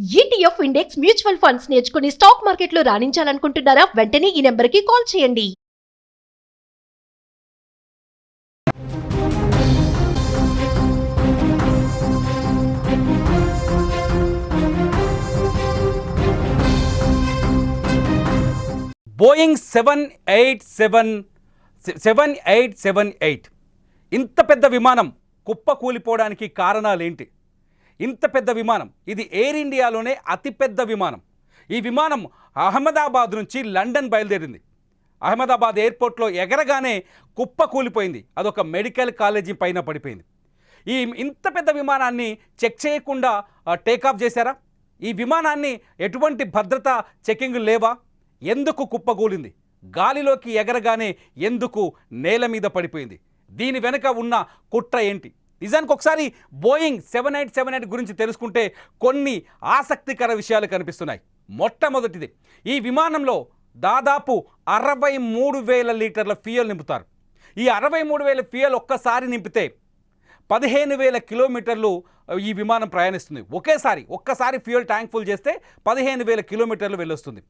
ETF index mutual funds నేర్చుకుని stock మార్కెట్లో రాణించాలనుకుంటున్నారా? వెంటనే ఈ నెంబర్కి కాల్ చేయండి. Boeing seven eight seven seven eight seven eight ఇంత పెద్ద విమానం కుప్ప కూలిపోవడానికి కారణాలేంటి? ఇంత పెద్ద విమానం. ఇది ఎయిర్ ఇండియాలోనే అతిపెద్ద విమానం. ఈ విమానం అహ్మదాబాద్ నుంచి లండన్ బయలుదేరింది. అహ్మదాబాద్ ఎయిర్పోర్ట్లో ఎగరగానే కుప్ప కూలిపోయింది. అదొక మెడికల్ కాలేజీ పైన పడిపోయింది. ఈ ఇంత పెద్ద విమానాన్ని చెక్ చేయకుండా టేకాఫ్ చేశారా? ఈ విమానాన్ని ఎటువంటి భద్రతా చెకింగ్ లేవా? ఎందుకు కుప్పకూలింది గాలిలోకి ఎగరగానే ఎందుకు నేల మీద పడిపోయింది? దీని వెనుక ఉన్న కుట్ర ఏంటి? నిజానికి ఒకసారి Boeing seven eight seven eight గురించి తెలుసుకుంటే కొన్ని ఆసక్తికర విషయాలు కనిపిస్తున్నాయి. మొట్టమొదటిది ఈ విమానంలో దాదాపు అరవై మూడు వేల లీటర్ల ఫ్యూయల్ నింపుతారు. ఈ అరవై మూడు వేల ఫ్యూయల్ ఒక్కసారి నింపితే పదిహేను వేల కిలోమీటర్లు ఈ విమానం ప్రయాణిస్తుంది. ఒకేసారి ఒక్కసారి ఫ్యూయల్ ట్యాంక్ ఫుల్ చేస్తే పదిహేను వేల కిలోమీటర్లు వెళ్ళొస్తుంది.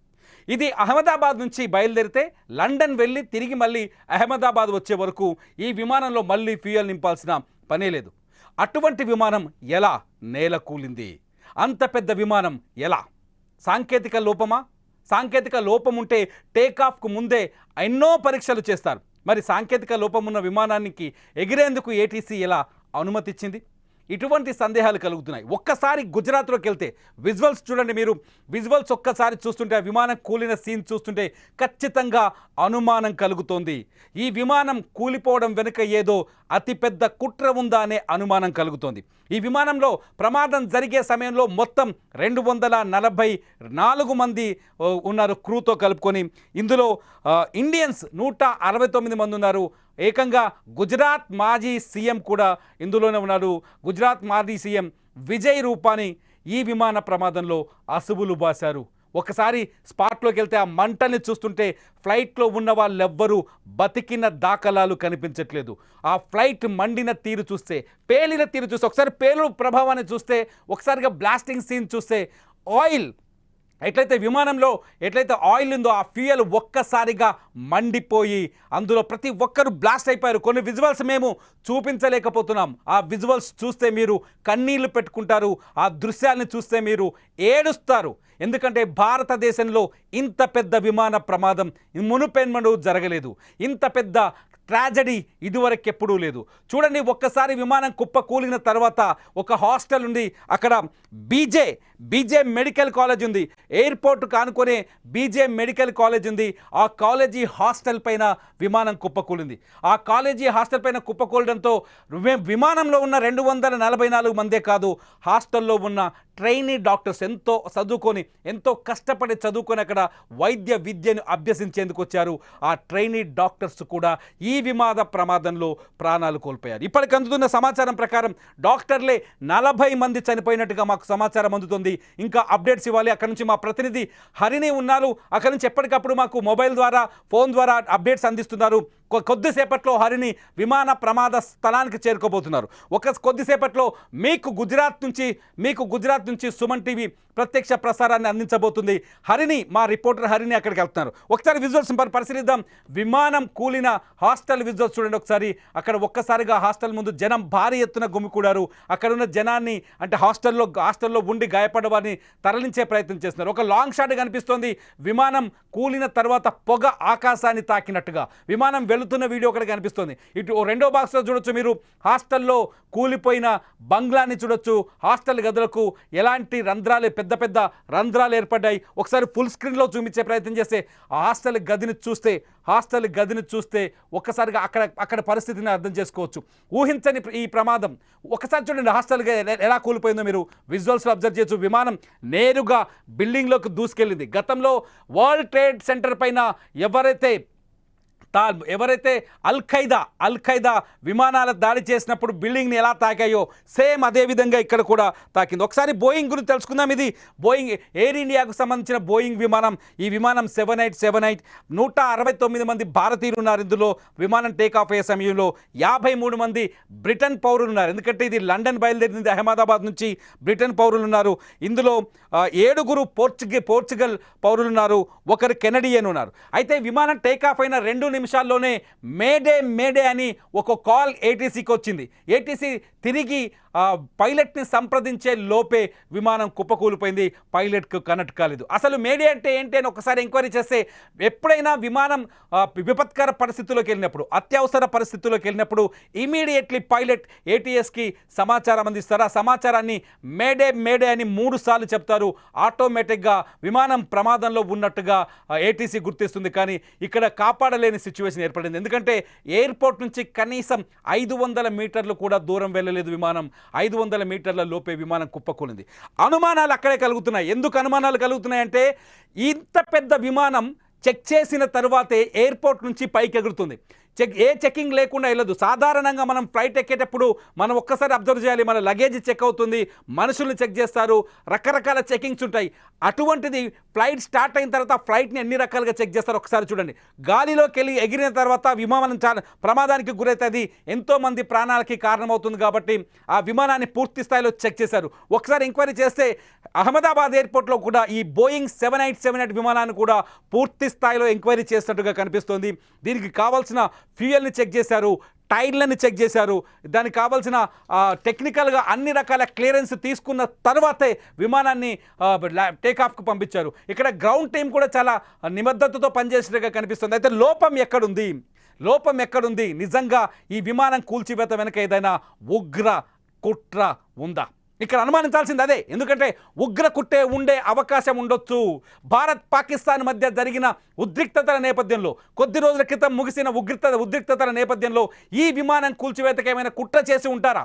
ఇది అహ్మదాబాద్ నుంచి బయలుదేరితే లండన్ వెళ్ళి తిరిగి మళ్ళీ అహ్మదాబాద్ వచ్చే వరకు ఈ విమానంలో మళ్ళీ ఫ్యూయల్ నింపాల్సిన పనే లేదు. అటువంటి విమానం ఎలా నేల కూలింది? అంత పెద్ద విమానం ఎలా? సాంకేతిక లోపమా? సాంకేతిక లోపం ఉంటే టేకాఫ్కు ముందే ఎన్నో పరీక్షలు చేస్తారు. మరి సాంకేతిక లోపం ఉన్న విమానానికి ఎగిరేందుకు ఏటీసీ ఎలా అనుమతిచ్చింది? ఇటువంటి సందేహాలు కలుగుతున్నాయి. ఒక్కసారి గుజరాత్లోకి వెళ్తే విజువల్స్ చూడండి మీరు. విజువల్స్ ఒక్కసారి చూస్తుంటే విమానం కూలిన సీన్ చూస్తుంటే ఖచ్చితంగా అనుమానం కలుగుతోంది. ఈ విమానం కూలిపోవడం వెనుక ఏదో అతిపెద్ద కుట్ర ఉందా అనే అనుమానం కలుగుతోంది. ఈ విమానంలో ప్రమాదం జరిగే సమయంలో మొత్తం రెండు వందల నలభై నాలుగు మంది ఉన్నారు క్రూతో కలుపుకొని. ఇందులో ఇండియన్స్ నూట అరవై తొమ్మిది మంది ఉన్నారు. ఏకంగా గుజరాత్ మాజీ సీఎం కూడా ఇందులోనే ఉన్నారు. గుజరాత్ మాజీ సీఎం విజయ్ రూపాని ఈ విమాన ప్రమాదంలో అసువులు బాశారు. ఒకసారి స్పాట్లోకి వెళ్తే ఆ మంటల్ని చూస్తుంటే ఫ్లైట్లో ఉన్న వాళ్ళెవ్వరూ బతికిన దాఖలాలు కనిపించట్లేదు. ఆ ఫ్లైట్ మండిన తీరు చూస్తే పేలిన తీరు చూస్తే ఒకసారి పేలు ప్రభావాన్ని చూస్తే ఒకసారిగా బ్లాస్టింగ్ సీన్ చూస్తే ఆయిల్ ఎట్లయితే విమానంలో ఎట్లయితే ఆయిల్ ఉందో ఆ ఫ్యూయల్ ఒక్కసారిగా మండిపోయి అందులో ప్రతి ఒక్కరు బ్లాస్ట్ అయిపోయారు. కొన్ని విజువల్స్ మేము చూపించలేకపోతున్నాం. ఆ విజువల్స్ చూస్తే మీరు కన్నీళ్ళు పెట్టుకుంటారు. ఆ దృశ్యాన్ని చూస్తే మీరు ఏడుస్తారు. ఎందుకంటే భారతదేశంలో ఇంత పెద్ద విమాన ప్రమాదం మునుపెన్మడు జరగలేదు. ఇంత పెద్ద ట్రాజడీ ఇదివరకు ఎప్పుడూ లేదు. చూడండి ఒక్కసారి విమానం కుప్ప కూలిన తర్వాత ఒక హాస్టల్ ఉంది. అక్కడ బీజే బీజే మెడికల్ కాలేజ్ ఉంది. ఎయిర్పోర్ట్ కానుకొనే బీజే మెడికల్ కాలేజ్ ఉంది. ఆ కాలేజీ హాస్టల్ పైన విమానం కుప్పకూలింది ఆ కాలేజీ హాస్టల్ పైన కుప్పకూలడంతో విమానంలో ఉన్న రెండు వందల నలభై నాలుగు మందే కాదు హాస్టల్లో ఉన్న ట్రైనీ డాక్టర్స్ ఎంతో చదువుకొని ఎంతో కష్టపడి చదువుకొని అక్కడ వైద్య విద్యను అభ్యసించేందుకు వచ్చారు. ఆ ట్రైనీ డాక్టర్స్ కూడా ఈ విమాద ప్రమాదంలో ప్రాణాలు కోల్పోయారు. ఇప్పటికి అందుతున్న సమాచారం ప్రకారం డాక్టర్లే నలభై మంది చనిపోయినట్టుగా మాకు సమాచారం అందుతుంది. ఇంకా అప్డేట్స్ ఇవ్వాలి. అక్కడ నుంచి మా ప్రతినిధి హరిని ఉన్నారు. అక్కడి నుంచి ఎప్పటికప్పుడు మాకు మొబైల్ ద్వారా ఫోన్ ద్వారా అప్డేట్స్ అందిస్తున్నారు. కొద్దిసేపట్లో హరిని విమాన ప్రమాద స్థలానికి చేరుకోబోతున్నారు. ఒక కొద్దిసేపట్లో మీకు గుజరాత్ నుంచి మీకు గుజరాత్ నుంచి సుమన్ టీవీ ప్రత్యక్ష ప్రసారాన్ని అందించబోతుంది. హరిని మా రిపోర్టర్ హరిని అక్కడికి వెళ్తున్నారు. ఒకసారి విజువల్స్ పరిశీలిద్దాం. విమానం కూలిన హాస్టల్ విజువల్స్ చూడండి ఒకసారి. అక్కడ ఒక్కసారిగా హాస్టల్ ముందు జనం భారీ ఎత్తున గుమికూడారు. అక్కడ ఉన్న జనాన్ని అంటే హాస్టల్లో హాస్టల్లో ఉండి గాయపడవారిని తరలించే ప్రయత్నం చేస్తున్నారు. ఒక లాంగ్ షాట్ కనిపిస్తోంది. విమానం కూలిన తర్వాత పొగ ఆకాశాన్ని తాకినట్టుగా. విమానం వెళుతున్న వీడియో ఒకటి కనిపిస్తుంది. ఇటు రెండో బాక్స్లో చూడొచ్చు మీరు హాస్టల్లో కూలిపోయిన బంగ్లాని చూడొచ్చు. హాస్టల్ గదులకు ఎలాంటి రంధ్రాలు పెద్ద పెద్ద రంధ్రాలు ఏర్పడ్డాయి. ఒకసారి ఫుల్ స్క్రీన్లో చూపించే ప్రయత్నం చేస్తే ఆ హాస్టల్ గదిని చూస్తే హాస్టల్ గదిని చూస్తే ఒక్కసారిగా అక్కడ అక్కడ పరిస్థితిని అర్థం చేసుకోవచ్చు. ఊహించని ఈ ప్రమాదం. ఒకసారి చూడండి హాస్టల్ ఎలా- ఎలా కూలిపోయిందో మీరు. విజువల్స్లో అబ్జర్వ్ చేయొచ్చు. విమానం నేరుగా బిల్డింగ్లోకి దూసుకెళ్ళింది. గతంలో వరల్డ్ ట్రేడ్ సెంటర్ పైన ఎవరైతే తా ఎవరైతే అల్ ఖైదా అల్ ఖైదా విమానాల దాడి చేసినప్పుడు బిల్డింగ్ని ఎలా తాకాయో సేమ్ అదే విధంగా ఇక్కడ కూడా తాకింది. ఒకసారి బోయింగ్ గురించి తెలుసుకుందాం ఇది. బోయింగ్ ఎయిర్ ఇండియాకు సంబంధించిన బోయింగ్ విమానం ఈ విమానం సెవెన్ ఎయిట్ సెవెన్ ఎయిట్ నూట అరవై తొమ్మిది మంది భారతీయులు ఉన్నారు. ఇందులో విమానం టేకాఫ్ అయ్యే సమయంలో యాభై మూడు మంది బ్రిటన్ పౌరులు ఉన్నారు. ఎందుకంటే ఇది లండన్ బయలుదేరింది అహ్మదాబాద్ నుంచి బ్రిటన్ పౌరులు ఉన్నారు. ఇందులో ఏడుగురు పోర్చుగే పోర్చుగల్ పౌరులు ఉన్నారు. ఒకరు కెనడియన్ ఉన్నారు. అయితే విమానం టేకాఫ్ అయిన రెండు నిమిషాల్లోనే మేడే మేడే అని ఒక కాల్ ఏటీసీకి వచ్చింది. ఏటీసీ తిరిగి పైలట్ని సంప్రదించే లోపే విమానం కుప్పకూలిపోయింది. పైలట్కు కనెక్ట్ కాలేదు. అసలు మేడే అంటే ఏంటి అని ఒకసారి ఎంక్వైరీ చేస్తే ఎప్పుడైనా విమానం విపత్కర పరిస్థితుల్లోకి వెళ్ళినప్పుడు అత్యవసర పరిస్థితుల్లోకి వెళ్ళినప్పుడు ఇమీడియట్లీ పైలట్ ఏటీఎస్కి సమాచారం అందిస్తారు? ఆ సమాచారాన్ని మేడే మేడే అని మూడు సార్లు చెప్తారు. ఆటోమేటిక్గా విమానం ప్రమాదంలో ఉన్నట్టుగా ఏటీసీ గుర్తిస్తుంది. కానీ ఇక్కడ కాపాడలేని సిచ్యువేషన్ ఏర్పడింది. ఎందుకంటే ఎయిర్పోర్ట్ నుంచి కనీసం ఐదు వందల మీటర్లు కూడా దూరం వెళ్ళలేదు విమానం. ఐదు వందల మీటర్ల లోపే విమానం కుప్పకూలింది. అనుమానాలు అక్కడే కలుగుతున్నాయి. ఎందుకు అనుమానాలు కలుగుతున్నాయంటే ఇంత పెద్ద విమానం చెక్ చేసిన తర్వాతే ఎయిర్పోర్ట్ నుంచి పైకి ఎగురుతుంది చెక్ ఏ చెకింగ్ లేకుండా వెళ్ళదు. సాధారణంగా మనం ఫ్లైట్ ఎక్కేటప్పుడు మనం ఒక్కసారి అబ్జర్వ్ చేయాలి మన లగేజ్ చెక్ అవుతుంది మనుషుల్ని చెక్ చేస్తారు రకరకాల చెకింగ్స్ ఉంటాయి. అటువంటిది ఫ్లైట్ స్టార్ట్ అయిన తర్వాత ఫ్లైట్ని ఎన్ని రకాలుగా చెక్ చేస్తారు ఒకసారి చూడండి. గాలిలోకి వెళ్ళి ఎగిరిన తర్వాత విమానం చాలా ప్రమాదానికి గురవుతుంది. ఎంతోమంది ప్రాణాలకి కారణమవుతుంది కాబట్టి ఆ విమానాన్ని పూర్తి స్థాయిలో చెక్ చేశారు. ఒకసారి ఎంక్వైరీ చేస్తే అహ్మదాబాద్ ఎయిర్పోర్ట్లో కూడా ఈ Boeing seven eight seven eight విమానాన్ని కూడా పూర్తి స్థాయిలో ఎంక్వైరీ చేసినట్టుగా కనిపిస్తోంది. దీనికి కావాల్సిన ఫ్యూయల్ని చెక్ చేశారు టైర్లను చెక్ చేశారు. దానికి కావాల్సిన టెక్నికల్గా అన్ని రకాల క్లియరెన్స్ తీసుకున్న తర్వాతే విమానాన్ని టేక్ పంపించారు. ఇక్కడ గ్రౌండ్ టీం కూడా చాలా నిబద్ధతతో పనిచేసినట్టుగా కనిపిస్తుంది. అయితే లోపం ఎక్కడుంది? లోపం ఎక్కడుంది? నిజంగా ఈ విమానం కూల్చివేత వెనక ఏదైనా ఉగ్ర కుట్ర ఉందా? ఇక్కడ అనుమానించాల్సింది అదే. ఎందుకంటే ఉగ్ర కుట్టే ఉండే అవకాశం ఉండొచ్చు. భారత్ పాకిస్తాన్ మధ్య జరిగిన ఉద్రిక్తతల నేపథ్యంలో కొద్ది రోజుల క్రితం ముగిసిన ఉగ్రిక్త ఉద్రిక్తతల నేపథ్యంలో ఈ విమానం కూల్చివేతకేమైనా కుట్ర చేసి ఉంటారా?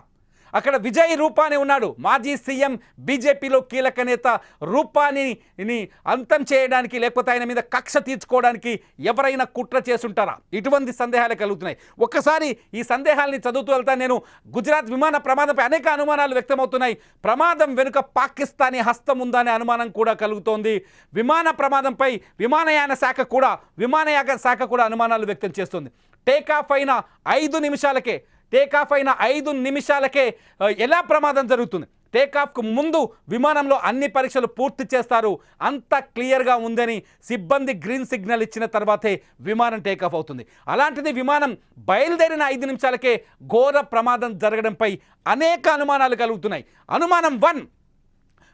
అక్కడ విజయ్ రూపాని ఉన్నాడు. మాజీ సీఎం బీజేపీలో కీలక నేత రూపానిని అంతం చేయడానికి లేకపోతే ఆయన మీద కక్ష తీర్చుకోవడానికి ఎవరైనా కుట్ర చేసుంటారా? ఇటువంటి సందేహాలు కలుగుతున్నాయి. ఒక్కసారి ఈ సందేహాల్ని చదువుతూ వెళ్తా నేను. గుజరాత్ విమాన ప్రమాదంపై అనేక అనుమానాలు వ్యక్తమవుతున్నాయి. ప్రమాదం వెనుక పాకిస్తానీ హస్తం ఉందనే అనుమానం కూడా కలుగుతోంది. విమాన ప్రమాదంపై విమానయాన శాఖ కూడా విమానయాన శాఖ కూడా అనుమానాలు వ్యక్తం చేస్తుంది. టేకాఫ్ అయిన ఐదు నిమిషాలకే టేకాఫ్ అయిన ఐదు నిమిషాలకే ఎలా ప్రమాదం జరుగుతుంది? టేకాఫ్కు ముందు విమానంలో అన్ని పరీక్షలు పూర్తి చేస్తారు. అంత క్లియర్గా ఉందని సిబ్బంది గ్రీన్ సిగ్నల్ ఇచ్చిన తర్వాతే విమానం టేకాఫ్ అవుతుంది. అలాంటిది విమానం బయలుదేరిన ఐదు నిమిషాలకే ఘోర ప్రమాదం జరగడంపై అనేక అనుమానాలు కలుగుతున్నాయి. అనుమానం వన్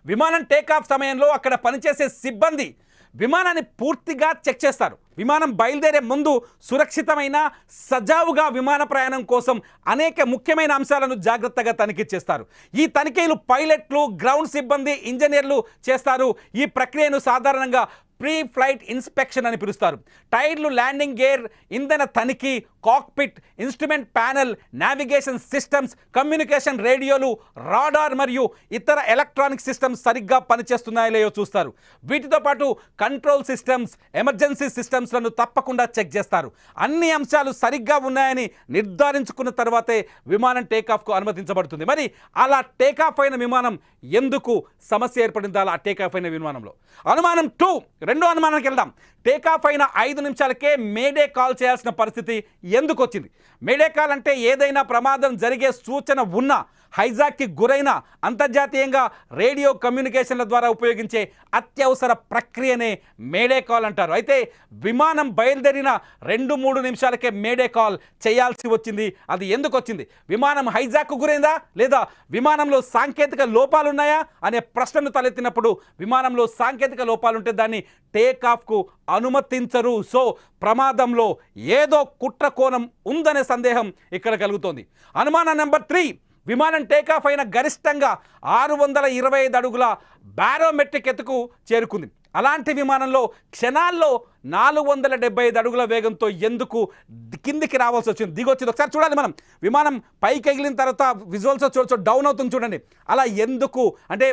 విమానం టేకాఫ్ సమయంలో అక్కడ పనిచేసే సిబ్బంది విమానాన్ని పూర్తిగా చెక్ చేస్తారు. విమానం బయలుదేరే ముందు సురక్షితమైన సజావుగా విమాన ప్రయాణం కోసం అనేక ముఖ్యమైన అంశాలను జాగ్రత్తగా తనిఖీ చేస్తారు. ఈ తనిఖీలు పైలట్లు గ్రౌండ్ సిబ్బంది ఇంజనీర్లు చేస్తారు. ఈ ప్రక్రియను సాధారణంగా ప్రీ ఫ్లైట్ ఇన్స్పెక్షన్ అని పిలుస్తారు. టైర్లు ల్యాండింగ్ గేర్ ఇంధన తనిఖీ cockpit instrument panel navigation systems communication రేడియోలు radar మరియు ఇతర ఎలక్ట్రానిక్ సిస్టమ్స్ సరిగ్గా పనిచేస్తున్నాయో లేదో చూస్తారు. వీటితో పాటు కంట్రోల్ సిస్టమ్స్ ఎమర్జెన్సీ సిస్టమ్స్లను తప్పకుండా చెక్ చేస్తారు. అన్ని అంశాలు సరిగ్గా ఉన్నాయని నిర్ధారించుకున్న తర్వాతే విమానం టేకాఫ్కు అనుమతించబడుతుంది. మరి అలా టేకాఫ్ అయిన విమానం ఎందుకు సమస్య ఏర్పడిందో? అలా టేకాఫ్ అయిన విమానంలో. అనుమానం టూ రెండో అనుమానానికి వెళ్దాం. టేకాఫ్ అయిన ఐదు నిమిషాలకే మేడే కాల్ చేయాల్సిన పరిస్థితి ఎందుకు వచ్చింది మేడే కాల్ అంటే ఏదైనా ప్రమాదం జరిగే సూచన ఉన్నా హైజాక్కి గురైన అంతర్జాతీయంగా రేడియో కమ్యూనికేషన్ల ద్వారా ఉపయోగించే అత్యవసర ప్రక్రియనే మేడే కాల్ అంటారు. అయితే విమానం బయలుదేరిన రెండు మూడు నిమిషాలకే మేడే కాల్ చేయాల్సి వచ్చింది. అది ఎందుకు వచ్చింది? విమానం హైజాక్కు గురైందా? లేదా విమానంలో సాంకేతిక లోపాలు ఉన్నాయా అనే ప్రశ్నను తలెత్తినప్పుడు విమానంలో సాంకేతిక లోపాలుంటే దాన్ని టేక్ ఆఫ్కు అనుమతించరు. సో ప్రమాదంలో ఏదో కుట్ర కోణం ఉందనే సందేహం ఇక్కడ కలుగుతోంది. అనుమానం నెంబర్ త్రీ. విమానం టేకాఫ్ అయిన గరిష్టంగా ఆరు వందల ఇరవై ఐదు అడుగుల బారోమెట్రిక్ ఎత్తుకు చేరుకుంది. అలాంటి విమానంలో క్షణాల్లో నాలుగు వందల డెబ్బై ఐదు అడుగుల వేగంతో ఎందుకు కిందికి రావాల్సి వచ్చింది? దిగొచ్చింది. ఒకసారి చూడాలి మనం. విమానం పైకి ఎగిలిన తర్వాత విజువల్స్ చూడచ్చు డౌన్ అవుతుంది చూడండి. అలా ఎందుకు? అంటే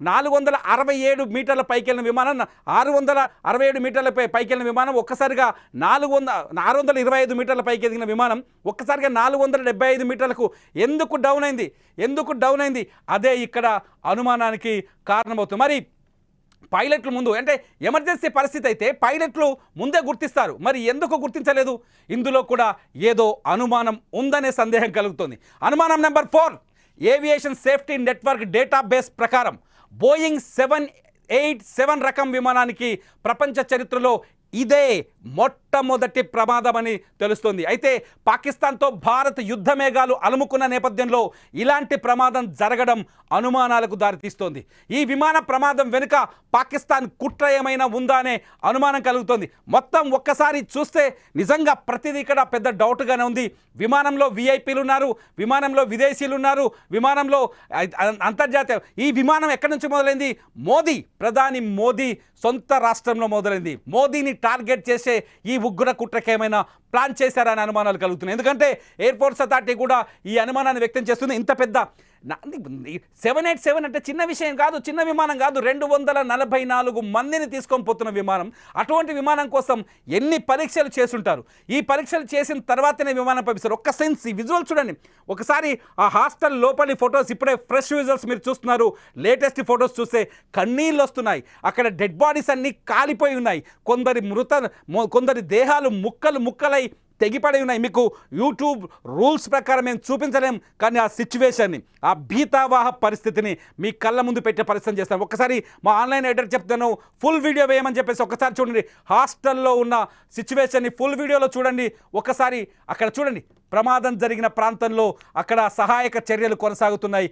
నాలుగు వందల అరవై ఏడు మీటర్ల పైకి వెళ్ళిన విమానం ఆరు వందల అరవై ఏడు మీటర్ల పైకి వెళ్ళిన విమానం ఒక్కసారిగా నాలుగు వంద ఆరు వందల ఇరవై ఐదు మీటర్ల పైకి ఎదిగిన విమానం ఒక్కసారిగా నాలుగు వందల డెబ్బై ఐదు మీటర్లకు ఎందుకు డౌన్ అయింది? ఎందుకు డౌన్ అయింది? అదే ఇక్కడ అనుమానానికి కారణమవుతుంది. మరి పైలట్లు ముందు అంటే ఎమర్జెన్సీ పరిస్థితి అయితే పైలట్లు ముందే గుర్తిస్తారు. మరి ఎందుకు గుర్తించలేదు? ఇందులో కూడా ఏదో అనుమానం ఉందనే సందేహం కలుగుతుంది. అనుమానం number four aviation safety network database ప్రకారం బోయింగ్ సెవెన్ ఎయిట్ సెవెన్ రకం విమానానికి ప్రపంచ చరిత్రలో ఇదే మొట్టమొదటి ప్రమాదమని తెలుస్తోంది. అయితే పాకిస్తాన్తో భారత్ యుద్ధ మేఘాలు అలుముకున్న నేపథ్యంలో ఇలాంటి ప్రమాదం జరగడం అనుమానాలకు దారితీస్తోంది. ఈ విమాన ప్రమాదం వెనుక పాకిస్తాన్ కుట్ర ఏమైనా ఉందా అనే అనుమానం కలుగుతోంది. మొత్తం ఒక్కసారి చూస్తే నిజంగా ప్రతిదీ ఇక్కడ పెద్ద డౌట్గానే ఉంది. విమానంలో విఐపీలు ఉన్నారు విమానంలో విదేశీయులు ఉన్నారు విమానంలో అంతర్జాతీయ ఈ విమానం ఎక్కడి నుంచి మొదలైంది? మోదీ ప్రధాని మోదీ సొంత రాష్ట్రంలో మొదలైంది. మోదీని టార్గెట్ చేసే ఈ ఉగ్ర కుట్రకేమైనా ప్లాన్ చేశారనే అనుమానాలు కలుగుతున్నాయి. ఎందుకంటే ఎయిర్పోర్ట్స్ అథారిటీ కూడా ఈ అనుమానాన్ని వ్యక్తం చేస్తుంది. ఇంత పెద్ద సెవెన్ ఎయిట్ సెవెన్ అంటే చిన్న విషయం కాదు చిన్న విమానం కాదు. రెండు వందల నలభై నాలుగు మందిని తీసుకొని పోతున్న విమానం. అటువంటి విమానం కోసం ఎన్ని పరీక్షలు చేసుంటారు? ఈ పరీక్షలు చేసిన తర్వాతనే విమానం పంపిస్తారు. ఒక్క సెన్స్ ఈ విజువల్ చూడండి. ఒకసారి ఆ హాస్టల్ లోపలి ఫొటోస్ ఇప్పుడే ఫ్రెష్ విజువల్స్ మీరు చూస్తున్నారు. లేటెస్ట్ ఫొటోస్ చూస్తే కన్నీళ్ళు వస్తున్నాయి. అక్కడ డెడ్ బాడీస్ అన్నీ కాలిపోయి ఉన్నాయి. కొందరి మృత కొందరి దేహాలు ముక్కలు ముక్కలై తెగిపడి ఉన్నాయి. మీకు యూట్యూబ్ రూల్స్ ప్రకారం మేము చూపించలేం కానీ ఆ సిచ్యువేషన్ని ఆ భీతావాహ పరిస్థితిని మీ కళ్ళ ముందు పెట్టే పరిస్థితి చేస్తాం. ఒకసారి మా ఆన్లైన్ ఎడిటర్ చెప్తాను ఫుల్ వీడియో వేయమని చెప్పేసి ఒకసారి చూడండి. హాస్టల్లో ఉన్న సిచ్యువేషన్ని ఫుల్ వీడియోలో చూడండి. ఒకసారి అక్కడ చూడండి. ప్రమాదం జరిగిన ప్రాంతంలో అక్కడ సహాయక చర్యలు కొనసాగుతున్నాయి.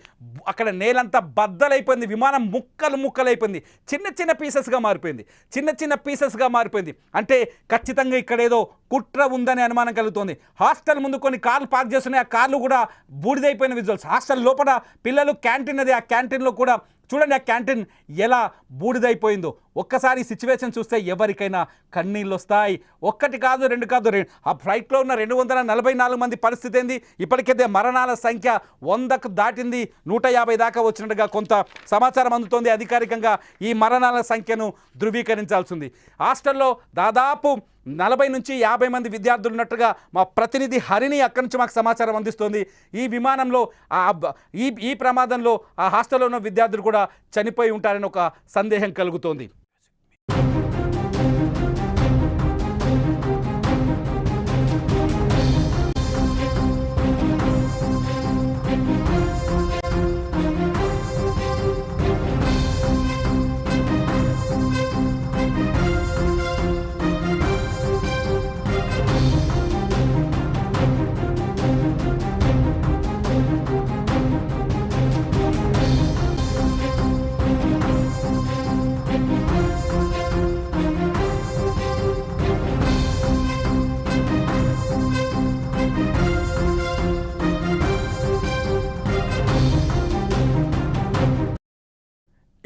అక్కడ నేలంతా బద్దలైపోయింది విమానం ముక్కలు ముక్కలైపోయింది చిన్న చిన్న పీసెస్గా మారిపోయింది చిన్న చిన్న పీసెస్గా మారిపోయింది. అంటే ఖచ్చితంగా ఇక్కడ ఏదో కుట్ర ఉందనే అనుమానం కలుగుతోంది. హాస్టల్ ముందు కొన్ని కార్లు పార్క్ చేస్తున్నాయి ఆ కార్లు కూడా బూడిదైపోయిన విజువల్స్. హాస్టల్ లోపల పిల్లలు క్యాంటీన్ అది ఆ క్యాంటీన్లో కూడా చూడండి ఆ క్యాంటీన్ ఎలా బూడిదైపోయిందో. ఒక్కసారి సిచ్యువేషన్ చూస్తే ఎవరికైనా కన్నీళ్ళు వస్తాయి ఒక్కటి కాదు రెండు కాదు ఆ ఫ్లైట్లో ఉన్న రెండు వందల నలభై నాలుగు మంది పరిస్థితి ఏంది? ఇప్పటికైతే మరణాల సంఖ్య వందకు దాటింది. నూట యాభై దాకా వచ్చినట్టుగా కొంత సమాచారం అందుతోంది. అధికారికంగా ఈ మరణాల సంఖ్యను ధృవీకరించాల్సింది. హాస్టల్లో దాదాపు నలభై నుంచి యాభై మంది విద్యార్థులు ఉన్నట్టుగా మా ప్రతినిధి హరిణి అక్కడి నుంచి మాకు సమాచారం అందిస్తోంది. ఈ విమానంలో ఆ ఈ ఈ ప్రమాదంలో ఆ హాస్టల్లో ఉన్న విద్యార్థులు కూడా చనిపోయి ఉంటారని ఒక సందేహం కలుగుతోంది.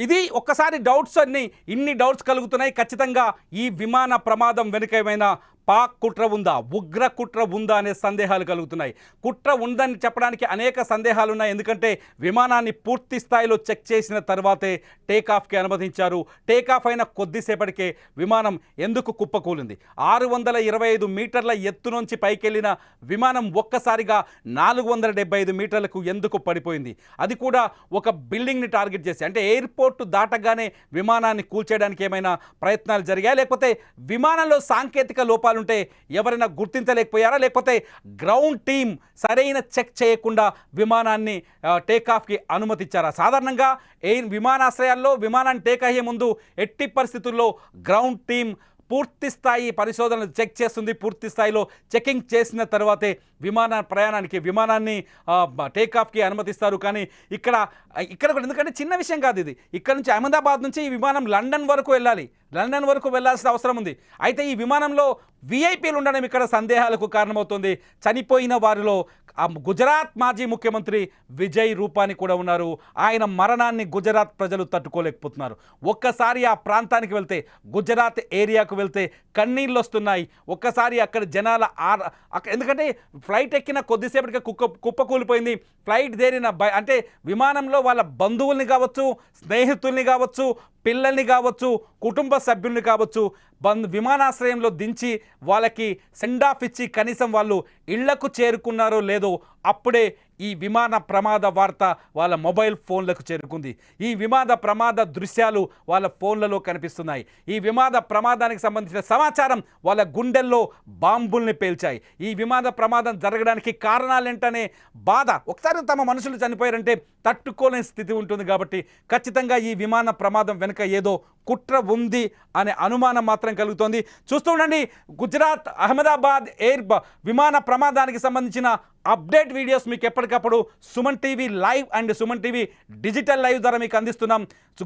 ఇది ఒక్కసారి డౌట్స్ అన్ని ఇన్ని డౌట్స్ కలుగుతున్నాయి. ఖచ్చితంగా ఈ విమాన ప్రమాదం వెనుక ఏమైనా పాక్ కుట్ర ఉందా? ఉగ్ర కుట్ర ఉందా అనే సందేహాలు కలుగుతున్నాయి. కుట్ర ఉందని చెప్పడానికి అనేక సందేహాలు ఉన్నాయి. ఎందుకంటే విమానాన్ని పూర్తి స్థాయిలో చెక్ చేసిన తర్వాతే టేకాఫ్కి అనుమతించారు. టేకాఫ్ అయిన కొద్దిసేపటికే విమానం ఎందుకు కుప్పకూలింది? ఆరు వందల ఇరవై ఐదు మీటర్ల ఎత్తు నుంచి పైకెళ్ళిన విమానం ఒక్కసారిగా నాలుగు వందల డెబ్బై ఐదు మీటర్లకు ఎందుకు పడిపోయింది? అది కూడా ఒక బిల్డింగ్ని టార్గెట్ చేసి అంటే ఎయిర్పోర్ట్ దాటగానే విమానాన్ని కూల్చేయడానికి ఏమైనా ప్రయత్నాలు జరిగాయా? లేకపోతే విమానంలో సాంకేతిక లోపాలు ఉంటే ఎవరైనా గుర్తించలేకపోయారా? లేకపోతే గ్రౌండ్ టీం సరైన చెక్ చేయకుండా విమానాన్ని టేకాఫ్కి అనుమతిచ్చారా? సాధారణంగా ఎయిర్ విమానాశ్రయాల్లో విమానాన్ని టేక్ అయ్యే ముందు ఎట్టి పరిస్థితుల్లో గ్రౌండ్ టీం పూర్తి స్థాయి పరిశోధనలు చెక్ చేస్తుంది. పూర్తి స్థాయిలో చెకింగ్ చేసిన తర్వాతే విమాన ప్రయాణానికి విమానాన్ని టేకాఫ్కి అనుమతిస్తారు. కానీ ఇక్కడ ఇక్కడ కూడా ఎందుకంటే చిన్న విషయం కాదు ఇది. ఇక్కడ నుంచి అహ్మదాబాద్ నుంచి ఈ విమానం లండన్ వరకు వెళ్ళాలి. లండన్ వరకు వెళ్ళాల్సిన అవసరం ఉంది. అయితే ఈ విమానంలో విఐపీలు ఉండడం ఇక్కడ సందేహాలకు కారణమవుతుంది. చనిపోయిన వారిలో గుజరాత్ మాజీ ముఖ్యమంత్రి విజయ్ రూపాని కూడా ఉన్నారు. ఆయన మరణాన్ని గుజరాత్ ప్రజలు తట్టుకోలేకపోతున్నారు. ఒక్కసారి ఆ ప్రాంతానికి వెళ్తే గుజరాత్ ఏరియాకు వెళ్తే కన్నీళ్ళు వస్తున్నాయి. ఒక్కసారి అక్కడ జనాల ఎందుకంటే ఫ్లైట్ ఎక్కిన కొద్దిసేపటికి కుక్క కుప్ప కూలిపోయింది. ఫ్లైట్ దేరిన బ అంటే విమానంలో వాళ్ళ బంధువుల్ని కావచ్చు స్నేహితుల్ని కావచ్చు పిల్లల్ని కావచ్చు కుటుంబ సభ్యుల్ని కావచ్చు బంద్ విమానాశ్రయంలో దించి వాళ్ళకి సెండ్ ఆఫ్ ఇచ్చి కనీసం వాళ్ళు ఇళ్ళకు చేరుకున్నారో లేదో అప్పుడే ఈ విమాన ప్రమాద వార్త వాళ్ళ మొబైల్ ఫోన్లకు చేరుకుంది. ఈ విమాన ప్రమాద దృశ్యాలు వాళ్ళ ఫోన్లలో కనిపిస్తున్నాయి. ఈ విమాన ప్రమాదానికి సంబంధించిన సమాచారం వాళ్ళ గుండెల్లో బాంబుల్ని పేల్చాయి. ఈ విమాన ప్రమాదం జరగడానికి కారణాలేంటనే బాధ. ఒకసారి తమ మనుషులు చనిపోయారంటే తట్టుకోలేని స్థితి ఉంటుంది కాబట్టి ఖచ్చితంగా ఈ విమాన ప్రమాదం వెనుక ఏదో కుట్ర ఉంది అనే అనుమానం మాత్రం కలుగుతోంది. చూస్తూ ఉండండి గుజరాత్ అహ్మదాబాద్ ఎయిర్ బ- విమాన ప్రమాదానికి సంబంధించిన అప్డేట్ వీడియోస్ మీకు ఎప్పటికప్పుడు Suman TV live and Suman TV digital live ద్వారా మీకు అందిస్తున్నాం.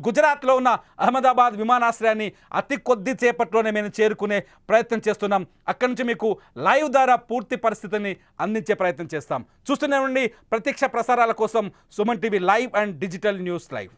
గుజరాత్లో ఉన్న అహ్మదాబాద్ విమానాశ్రయాన్ని అతి కొద్ది సేపట్లోనే మేము చేరుకునే ప్రయత్నం చేస్తున్నాం. అక్కడి నుంచి మీకు లైవ్ ద్వారా పూర్తి పరిస్థితిని అందించే ప్రయత్నం చేస్తాం. చూస్తూనే ఉండి ప్రత్యక్ష ప్రసారాల కోసం Suman TV live and digital news live.